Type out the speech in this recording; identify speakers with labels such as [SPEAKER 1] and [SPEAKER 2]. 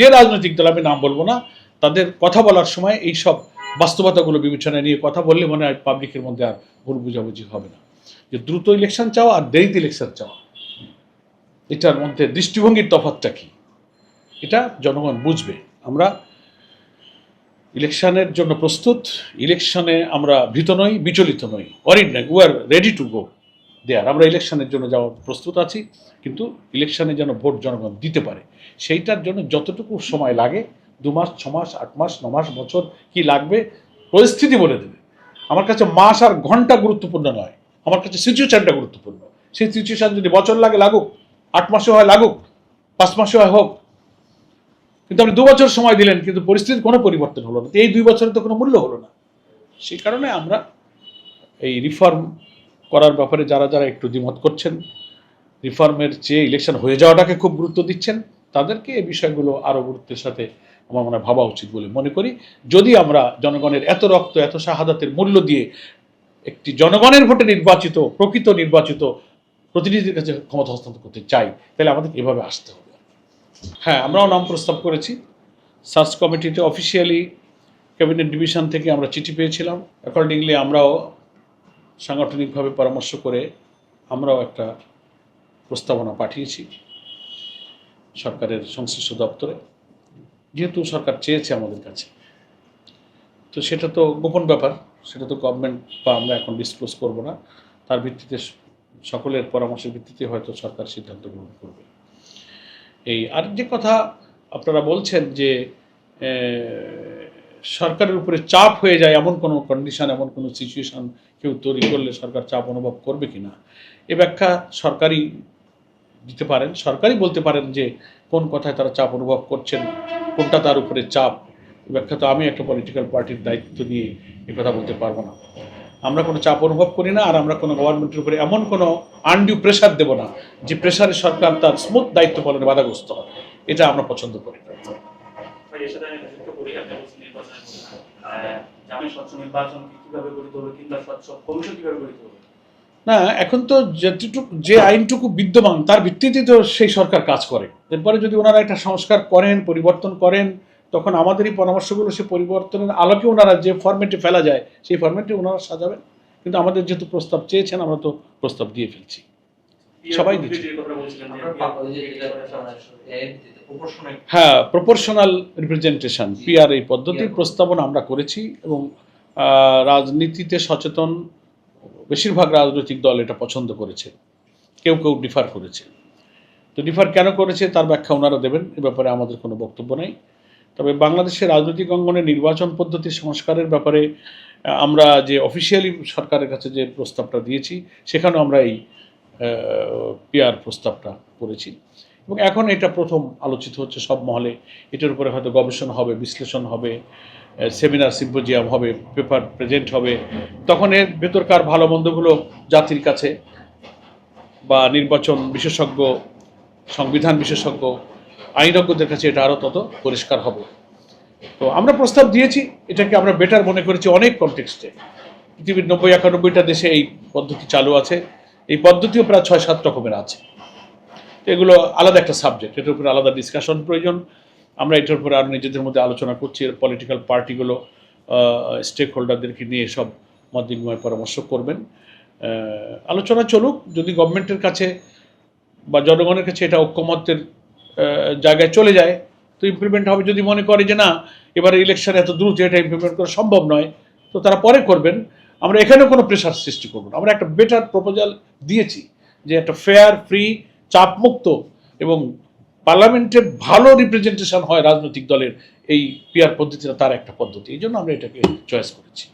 [SPEAKER 1] যে রাজনৈতিক দল, আমি নাম বলব না, তাদের কথা বলার সময় এই সব বাস্তবতাগুলো বিবেচনায় নিয়ে কথা বললে মনে হয় পাবলিকের মধ্যে আর ভুল বুঝাবুঝি হবে না। যে দ্রুত ইলেকশন চাওয়া আর দেরিতে ইলেকশন চাওয়া, এটার মধ্যে দৃষ্টিভঙ্গির তফাৎটা কি? এটা জনগণ বুঝবে। আমরা ইলেকশনের জন্য প্রস্তুত ইলেকশনে আমরা ভীত নই, বিচলিত নই। অরিড নয় we are ready to go there, আমরা ইলেকশনের জন্য যাওয়ার প্রস্তুত আছি, কিন্তু ইলেকশনে যেন ভোট জনগণ দিতে পারে, সেইটার জন্য যতটুকু সময় লাগে, দু মাস, ছ মাস, আট মাস, ন মাস, বছর কি লাগবে, পরিস্থিতি বলে দেবে। আমার কাছে মাস আর ঘণ্টা গুরুত্বপূর্ণ নয়, আমার কাছে সিচুয়েশনটা গুরুত্বপূর্ণ। সেই সিচুয়েশন যদি বছর লাগে লাগুক, আট মাসে হয় লাগুক, পাঁচ মাসে হয় হোক, কিন্তু আপনি দু বছর সময় দিলেন, কিন্তু পরিস্থিতির কোনো পরিবর্তন হলো না, এই দুই বছরে তো কোনো মূল্য হলো না। সেই কারণে আমরা এই রিফর্ম করার ব্যাপারে যারা যারা একটু দ্বিমত করছেন, রিফর্মের চেয়ে ইলেকশন হয়ে যাওয়াটাকে খুব গুরুত্ব দিচ্ছেন, তাদেরকে এই বিষয়গুলো আরও গুরুত্বের সাথে আমার মনে ভাবা উচিত বলে মনে করি। যদি আমরা জনগণের এত রক্ত, এত শাহাদাতের মূল্য দিয়ে একটি জনগণের ভোটে নির্বাচিত, প্রকৃত নির্বাচিত প্রতিনিধির কাছে ক্ষমতা হস্তান্তর করতে চাই, তাহলে আমাদের এভাবে আসতে হবে। হ্যাঁ আমরাও নাম প্রস্তাব করেছি। সার্চ কমিটিতে অফিসিয়ালি ক্যাবিনেট ডিভিশন থেকে আমরা চিঠি পেয়েছিলাম। অ্যাকর্ডিংলি আমরাও সাংগঠনিকভাবে পরামর্শ করে আমরাও একটা প্রস্তাবনা পাঠিয়েছি সরকারের সংশ্লিষ্ট দপ্তরে, যেহেতু সরকার চেয়েছে আমাদের কাছে। তো সেটা তো গোপন ব্যাপার, সেটা তো গভর্নমেন্ট বা আমরা এখন ডিসক্লোজ করব না। তার ভিত্তিতে সকলের পরামর্শের ভিত্তিতে হয়তো সরকার সিদ্ধান্ত গ্রহণ করবে। এই আর যে কথা আপনারা বলছেন যে সরকারের উপরে চাপ হয়ে যায় এমন কোনো কন্ডিশন এমন কোনো সিচুয়েশন কেউ তৈরি করলে সরকার চাপ অনুভব করবে কি না এ ব্যাখ্যা সরকারই দিতে পারেন। সরকারই বলতে পারেন যে কোন কথায় তারা চাপ অনুভব করছেন, কোনটা তার উপরে চাপ। এ ব্যাখ্যা তো আমি একটা পলিটিক্যাল পার্টির দায়িত্ব নিয়ে এ কথা বলতে পারব না। আমরা কোনো চাপ অনুভব করি না আর আমরা কোনো গভর্নমেন্টের উপরে এমন কোনো আনডিউ প্রেশার দেব না যে প্রেশারে সরকার তার স্মুথ দায়িত্ব পালনে বাধাগ্রস্ত হয় এটা আমরা পছন্দ করি। না, এখন তো যেটুকু যে আইনটুকু বিদ্যমান, তার ভিত্তিতে তো সেই সরকার কাজ করে। এরপরে যদি ওনারা একটা সংস্কার করেন, পরিবর্তন করেন, তখন আমাদেরই পরামর্শগুলো সে পরিবর্তনের আলোকে ওনারা যে ফরম্যাটে ফেলা যায়, সেই ফরম্যাটে ওনারা সাজাবেন। কিন্তু আমাদের যেহেতু প্রস্তাব চেয়েছেন, আমরা তো প্রস্তাব দিয়ে ফেলছি। সবাই দিচ্ছে। হ্যাঁ প্রপোর্শনাল রিপ্রেজেন্টেশন পিআর এই পদ্ধতির প্রস্তাবনা আমরা করেছি এবং রাজনীতিতে সচেতন বেশিরভাগ রাজনৈতিক দল এটা পছন্দ করেছে। কেউ কেউ ডিফার করেছে। তো ডিফার কেন করেছে তার ব্যাখ্যা ওনারা দেবেন এ ব্যাপারে আমাদের কোনো বক্তব্য নেই। তবে বাংলাদেশের রাজনৈতিক অঙ্গনে নির্বাচন পদ্ধতি সংস্কারের ব্যাপারে আমরা যে অফিসিয়ালি সরকারের কাছে যে প্রস্তাবটা দিয়েছি সেখানেও আমরা এই পিআর প্রস্তাবটা করেছি। এবং এখন এটা প্রথম আলোচিত হচ্ছে সব মহলে। এটার উপরে হয়তো গবেষণা হবে, বিশ্লেষণ হবে সেমিনার সিম্পোজিয়াম হবে পেপার প্রেজেন্ট হবে। তখন এর ভেতরকার ভালো মন্দগুলো জাতির কাছে বা নির্বাচন বিশেষজ্ঞ, সংবিধান বিশেষজ্ঞ, আইনজ্ঞদের কাছে এটা আরও তত পরিষ্কার হবে। তো আমরা প্রস্তাব দিয়েছি, এটাকে আমরা বেটার মনে করেছি অনেক কনটেক্সটে পৃথিবীর নব্বই একানব্বইটা দেশে এই পদ্ধতি চালু আছে। এই পদ্ধতিও প্রায় ছয়, সাত রকমের আছে। এগুলো আলাদা একটা সাবজেক্ট এটার উপরে আলাদা ডিসকাশন প্রয়োজন। আমরা এটার উপরে আরও নিজেদের মধ্যে আলোচনা করছি, এর পলিটিক্যাল পার্টিগুলো স্টেক হোল্ডারদেরকে নিয়ে সব মত বিনিময় পরামর্শ করবেন। আলোচনা চলুক, যদি গভর্নমেন্টের কাছে বা জনগণের কাছে এটা ঐক্যমতের জায়গায় চলে যায়, তো ইমপ্লিমেন্ট হবে। যদি মনে করে যে না, এবারে ইলেকশন এত দ্রুত এটা ইমপ্লিমেন্ট করা সম্ভব নয়, তো তারা পরে করবেন। আমরা এখানেও কোনো প্রেশার সৃষ্টি করব না। আমরা একটা বেটার প্রপোজাল দিয়েছি যে একটা ফেয়ার ফ্রি চাপমুক্ত এবং পার্লামেন্টে ভালো রিপ্রেজেন্টেশন হয় রাজনৈতিক দলের এই পিয়ার পদ্ধতিটা তার একটা পদ্ধতি। এই জন্য আমরা এটাকে চয়েস করেছি।